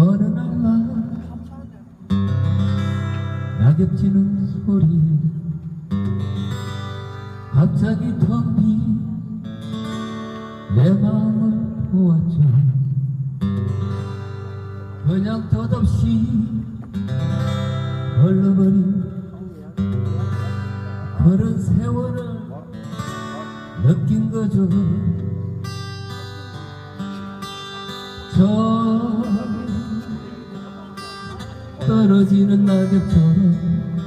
어느 날만 낙엽 지는 소리에 갑자기 텅빈 내 마음을 보았죠. 그냥 덧없이 흘러버린 그런 세월을 느낀 거죠 떨어지는 낙엽처럼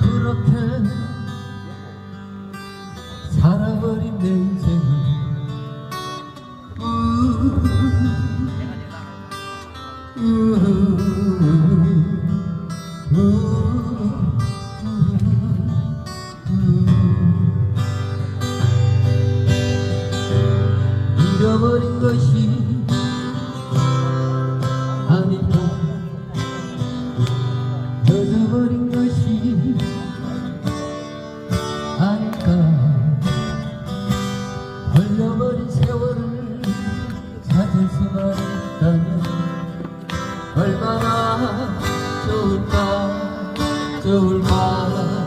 그렇게 살아버린 내 인생을 잃어버린 것이 아닐 얼마나 좋을까? 좋을까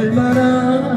얼